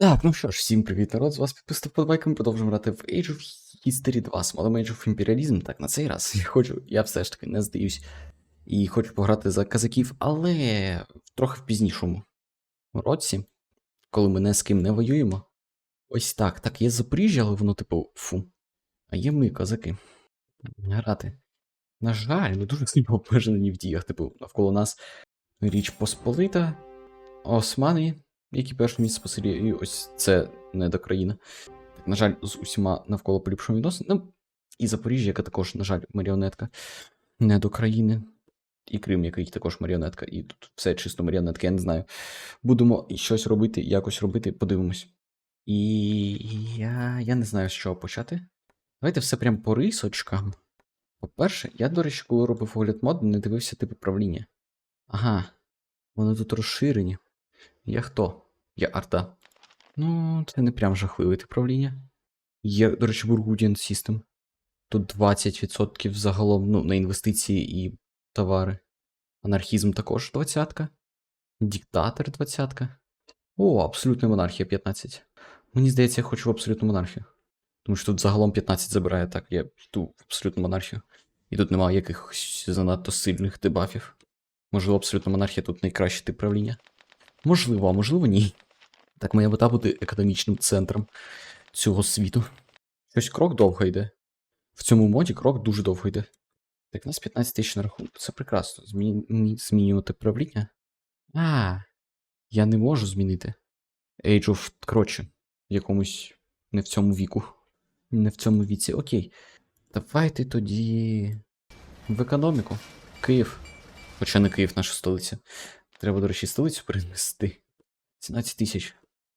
Так, ну що ж, всім привіт, народ, з вас підписав подбайками, продовжуємо грати в Age of History 2 з Age of Imperialism. Так, на цей раз я хочу, я все ж таки не здаюсь і хочу пограти за казаків, але трохи в пізнішому році, коли ми не з ким не воюємо. Ось так. Так, є Запоріжжя, але воно, типу, фу. А є ми, козаки. Грати. На жаль, ми дуже сильно обмежені в діях. Типу, навколо нас Річ Посполита, Османи, які перше місце по селі, і ось це не до країни. Так, на жаль, з усіма навколо поліпшуємо відносини. Ну, і Запоріжжя, яка також, на жаль, маріонетка, не до країни. І Крим, який також маріонетка, і тут все чисто маріонетка, я не знаю. Будемо щось робити, якось робити, подивимось. І я, я не знаю, з чого почати. Давайте все прям по рисочкам. По-перше, я, до речі, коли робив огляд моду, не дивився типу правління. Ага, вони тут розширені. Я хто? Я арта. Ну, це не прям жахливе тип правління. Є, до речі, Burgundian System. Тут 20% загалом ну, на інвестиції і товари. Анархізм також 20. Диктатор 20. О, абсолютна монархія 15. Мені здається, я хочу в абсолютну монархію. Тому що тут загалом 15 забирає, так, я йду в абсолютну монархію. І тут немає якихось занадто сильних дебафів. Можливо, абсолютна монархія тут найкращий тип правління. Можливо, а можливо, ні. Так моя мета бути економічним центром цього світу. Щось крок довго йде. В цьому моді крок дуже довго йде. Так, у нас 15 тисяч на рахунку. Це прекрасно. Змі... Змінювати правління. А, я не можу змінити. Age of, коротше, в якомусь не в цьому віку. Не в цьому віці. Окей. Давайте тоді. В економіку. Київ. Хоча не Київ, наша столиця. Треба, до речі, столицю перенести. 17 тисяч.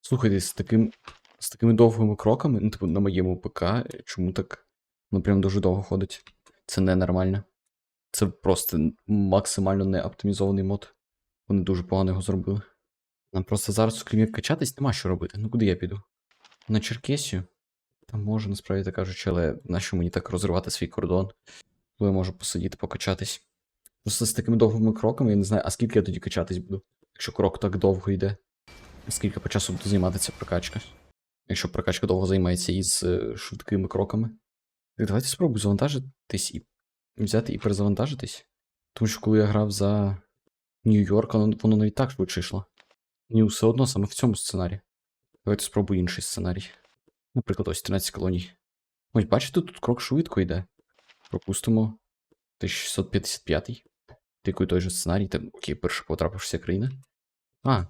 Слухайте, з таким. З такими довгими кроками, ну, типу, на моєму ПК, чому так? Ну прям дуже довго ходить. Це ненормально. Це просто максимально не оптимізований мод. Вони дуже погано його зробили. Нам просто зараз, крім як качатись, нема що робити. Ну куди я піду? На Черкесію? Там можу, насправді так кажучи, але нащо мені так розривати свій кордон? Коли я можу посидіти, покачатись. Просто з такими довгими кроками, я не знаю, а скільки я тоді качатись буду, якщо крок так довго йде. Скільки по часу буде займатися прокачка? Якщо прокачка довго займається із е, швидкими кроками. Так, давайте спробую завантажитись і взяти і перезавантажитись. Тому що коли я грав за Нью-Йорк, воно, воно навіть так швидше йшло. Ні, все одно саме в цьому сценарії. Давайте спробую інший сценарій. Наприклад, ось 13 колоній. Ось, бачите, тут крок швидко йде. Пропустимо 1655. Тикаю той же сценарій, там, окей, перша потрапившася країна. А,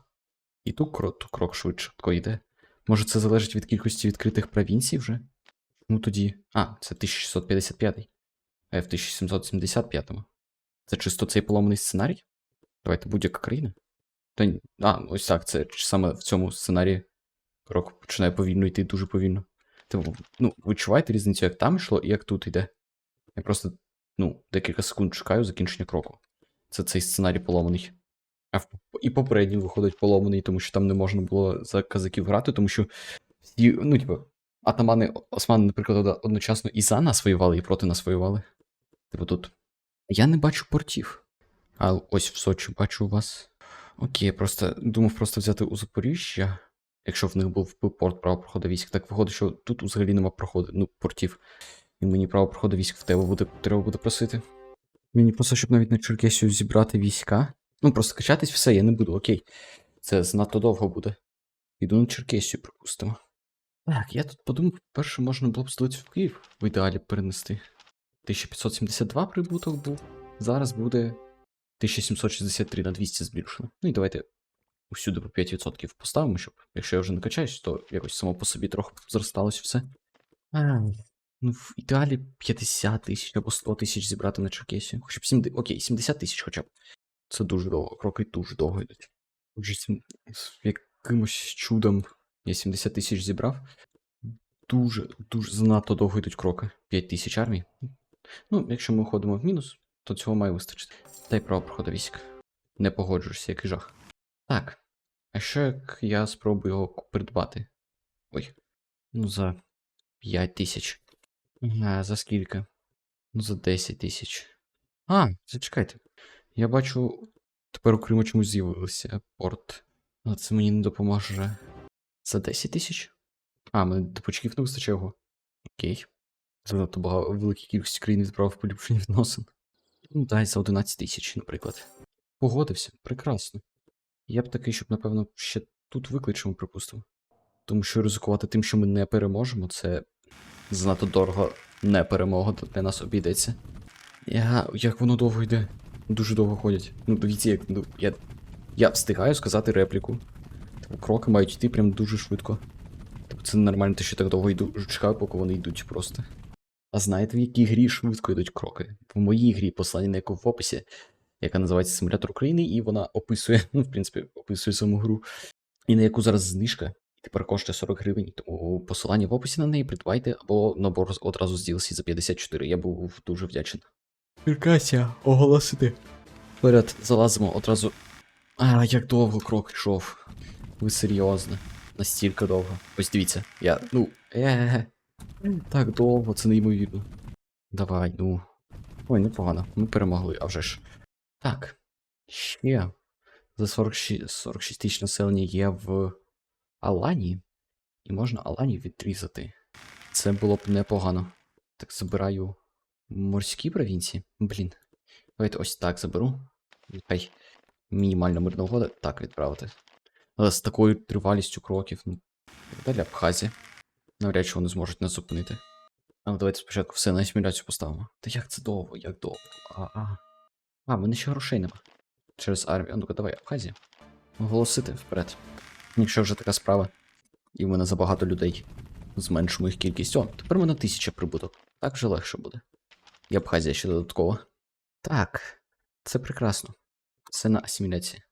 і тут крок, крок швидко йде. Може, це залежить від кількості відкритих провінцій вже? Ну тоді. А, це 1655. А я в 1775-му. Це чисто цей поломаний сценарій? Давайте будь-яка країна. Та ні. А, ось так, це саме в цьому сценарії крок починає повільно йти дуже повільно. Типу, ну, відчуваєте різницю, як там йшло і як тут йде. Я просто, ну, декілька секунд чекаю закінчення кроку. Це цей сценарій поломаний. А і попередній виходить поломаний, тому що там не можна було за казаків грати, тому що всі, ну, типу, атамани Османи, наприклад, одночасно і за нас воювали, і проти нас воювали. Типу тут. Я не бачу портів. А ось в Сочі бачу вас. Окей, просто думав просто взяти у Запоріжжя, якщо в них був порт право проходу військ. Так виходить, що тут взагалі нема проходу, ну, портів. І мені право проходу військ в тебе буде, треба буде просити. Мені просто, щоб навіть на Черкесію зібрати війська. Ну, просто качатись все, я не буду, окей. Це занадто довго буде. Йду на Черкесію, припустимо. Так, я тут подумав, перше можна було б столицю в Київ в ідеалі перенести. 1572 прибуток був. Зараз буде 1763 на 200 збільшено. Ну і давайте усюди по 5% поставимо, щоб, якщо я вже не качаюсь, то якось само по собі трохи зросталось все. Ну, в ідеалі 50 тисяч або 100 тисяч зібрати на Черкесію. Хоча б 70, окей, 70 тисяч хоча б. Це дуже довго, кроки дуже довго йдуть. Отже, з якимось чудом я 70 тисяч зібрав. Дуже, дуже занадто довго йдуть кроки. 5 тисяч армій. Ну, якщо ми ходимо в мінус, то цього має вистачити. Дай право проходу військ. Не погоджуюся, який жах. Так. А що як я спробую його придбати? Ой. Ну, за 5 тисяч. А, за скільки? Ну, за 10 тисяч. А, зачекайте. Я бачу, тепер у Криму чомусь з'явився порт. Але це мені не допоможе. За 10 тисяч? А, мене до почків не вистачає його. Окей. Занадто багато великій кількості країн відправив поліпшення відносин. Ну, дай за 11 тисяч, наприклад. Погодився, прекрасно. Я б такий, щоб, напевно, ще тут викличемо, припустимо. Тому що ризикувати тим, що ми не переможемо, це занадто дорого не перемога для нас обійдеться. Я, як воно довго йде? Дуже довго ходять. Ну, дивіться, як ну, я, я встигаю сказати репліку. Типу, кроки мають йти прям дуже швидко. Тобто це нормально, те, що так довго йду, чекаю, поки вони йдуть просто. А знаєте, в якій грі швидко йдуть кроки? В моїй грі, послання на яку в описі, яка називається Симулятор України, і вона описує, ну, в принципі, описує саму гру, і на яку зараз знижка, тепер коштує 40 гривень. Тому посилання в описі на неї придбайте, або набор одразу з DLC за 54. Я був дуже вдячний. Кася, оголосити. Вперед, залазимо одразу. А, як довго крок йшов. Ви серйозно. Настільки довго. Ось дивіться, я. Ну. Е. Так довго, це неймовірно. Давай, ну. Ой, непогано. Ми перемогли, а вже ж. Так. Ще. За 46, 46 тисяч населення є в Алані. І можна Алані відрізати. Це було б непогано. Так, забираю морські провінції. Блін. Давайте ось так заберу. Хай мінімальна мирна угода. Так, відправити. Але з такою тривалістю кроків. Ну, далі Абхазія. Навряд чи вони зможуть нас зупинити. Але давайте спочатку все на асиміляцію поставимо. Та як це довго, як довго? А, а. А, мене ще грошей нема. Через армію. Ну-ка, давай, Абхазія. Оголосити вперед. Якщо вже така справа. І в мене забагато людей. Зменшимо їх кількість. О, тепер в мене тисяча прибуток. Так вже легше буде. І Абхазія ще додатково. Так, це прекрасно. Це на асиміляції.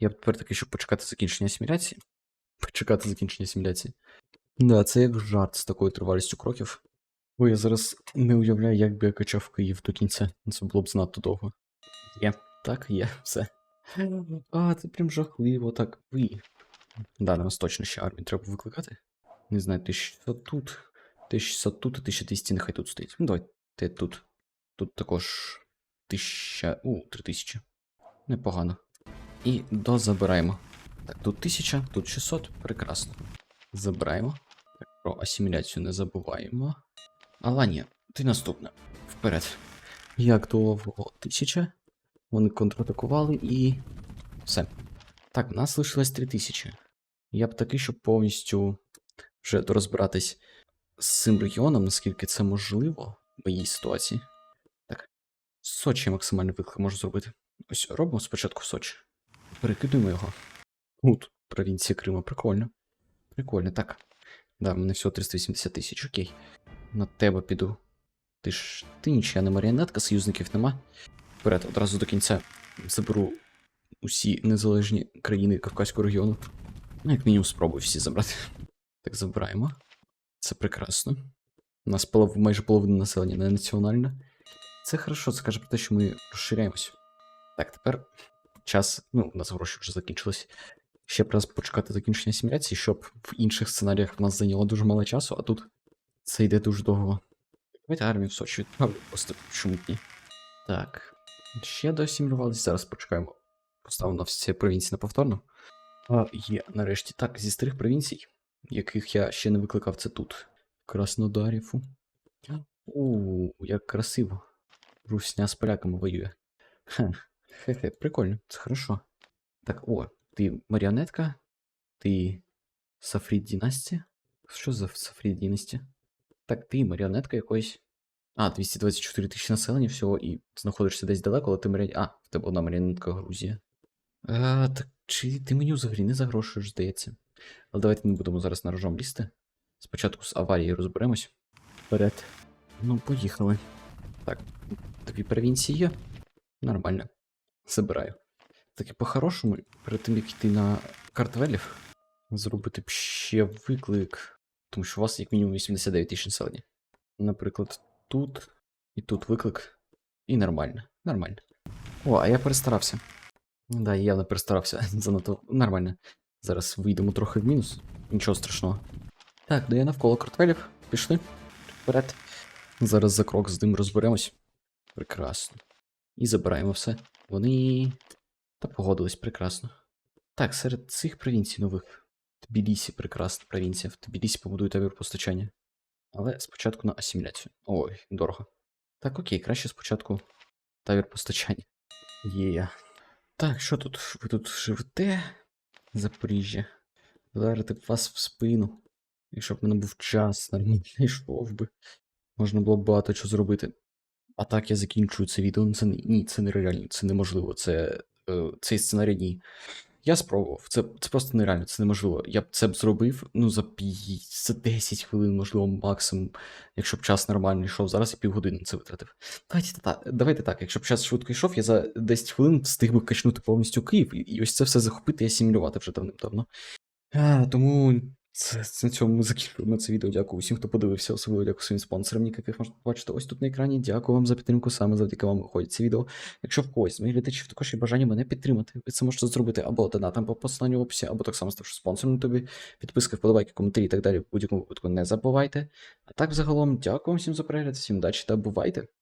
Я б тепер таки, щоб почекати закінчення асиміляції. Почекати закінчення асиміляції. Да, це як жарт з такою тривалістю кроків. Ой, я зараз не уявляю, як би я качав Київ до кінця. Це було б занадто довго. Є, так, є, все. А, це прям жахливо, так, ви. Да, на нас точно ще армію треба викликати. Не знаю, 1600 тут, 1600 тут, і 1200 нехай тут стоїть. Ну, давай, ти тут. Тут також 1000, у, 3000. Непогано. І дозабираємо. Так, тут 1000, тут 600, прекрасно. Забираємо. Про асиміляцію не забуваємо. Аланія, ти наступна. Вперед. Як довго? 1000. Вони контратакували і. Все. Так, в нас лишилось 3000. Я б такий, щоб повністю вже розбиратись з цим регіоном, наскільки це можливо в моїй ситуації. Так. Сочі максимальний виклик можу зробити. Ось робимо спочатку Сочі. Перекидуємо його. Тут провінція Криму, прикольно. Прикольно, так. Да, в мене всього 380 тисяч, окей. На тебе піду. Ти ж ти нічия не маріонетка, союзників нема. Вперед, одразу до кінця заберу усі незалежні країни Кавказького регіону. Ну, як мінімум, спробую всі забрати. Так, забираємо. Це прекрасно. У нас полов... майже половина населення не національна. Це хорошо, це каже про те, що ми розширяємось. Так, тепер час. Ну, у нас гроші вже закінчились. Ще б раз почекати закінчення симуляції, щоб в інших сценаріях в нас зайняло дуже мало часу, а тут це йде дуже довго. Давайте армію в Сочі відправлю, просто чому ні. Так. Ще доасимілювалися. Зараз почекаємо. Поставимо на всі провінції на повторно. А, є, нарешті. Так, зі старих провінцій, яких я ще не викликав, це тут. Краснодаріву. У, як красиво. Русня з поляками воює. Хе, хе-хе, прикольно, це хорошо. Так, о, ти маріонетка? Ти Сафрід Дінастія? Що за Сафрід Дінастія? Так, ти маріонетка якоїсь. А, 224 тисячі населення всього, і знаходишся десь далеко, але ти маріонетка. А, в тебе одна маріонетка Грузія. А, так чи ти мені взагалі не загрошуєш, здається. Але давайте не будемо зараз на рожом лізти. Спочатку з аварією розберемось. Вперед. Ну, поїхали. Так, тобі провінції є? Нормально. Забираю. Так і по-хорошому, перед тим як йти на картвелів, зробити б ще виклик. Тому що у вас як мінімум 89 тисяч населення. Наприклад, тут і тут виклик. І нормально. Нормально. О, а я перестарався. Да, я явно перестарався. Занадто нормально. Зараз вийдемо трохи в мінус. Нічого страшного. Так, де я навколо картвелів. Пішли. Вперед. Зараз за крок з ним розберемось. Прекрасно. І забираємо все. Вони. Та погодились прекрасно. Так, серед цих провінцій нових. Тбілісі, прекрасна провінція. В Тбілісі побудують табір постачання. Але спочатку на асиміляцію. Ой, дорого. Так, окей, краще спочатку табір постачання. Є. Так, що тут? Ви тут живете? Запоріжжя. Вдарити б вас в спину. Якщо б мене був час, нормально йшов би. Можна було б багато чого зробити. А так я закінчую це відео. Ну, Це ні, це нереально, це неможливо. Це, е, цей сценарій ні. Я спробував. Це, це просто нереально, це неможливо. Я б це б зробив ну, за, за 10 хвилин, можливо, максимум, якщо б час нормально йшов. Зараз я півгодини це витратив. Давайте, та, давайте так, якщо б час швидко йшов, я за 10 хвилин встиг би качнути повністю Київ, і, ось це все захопити і асимілювати вже давним-давно. А, тому це, на цьому ми закінчуємо це відео. Дякую усім, хто подивився, особливо дякую своїм спонсорам, яких можна побачити ось тут на екрані. Дякую вам за підтримку, саме завдяки вам виходить це відео. Якщо в когось з моїх глядачів також є бажання мене підтримати, ви це можете зробити або донатом по посиланню в описі, або так само ставши спонсором тобі. Підписка, вподобайки, коментарі і так далі. В будь-якому випадку не забувайте. А так, взагалом, дякую вам всім за перегляд, всім удачі та бувайте!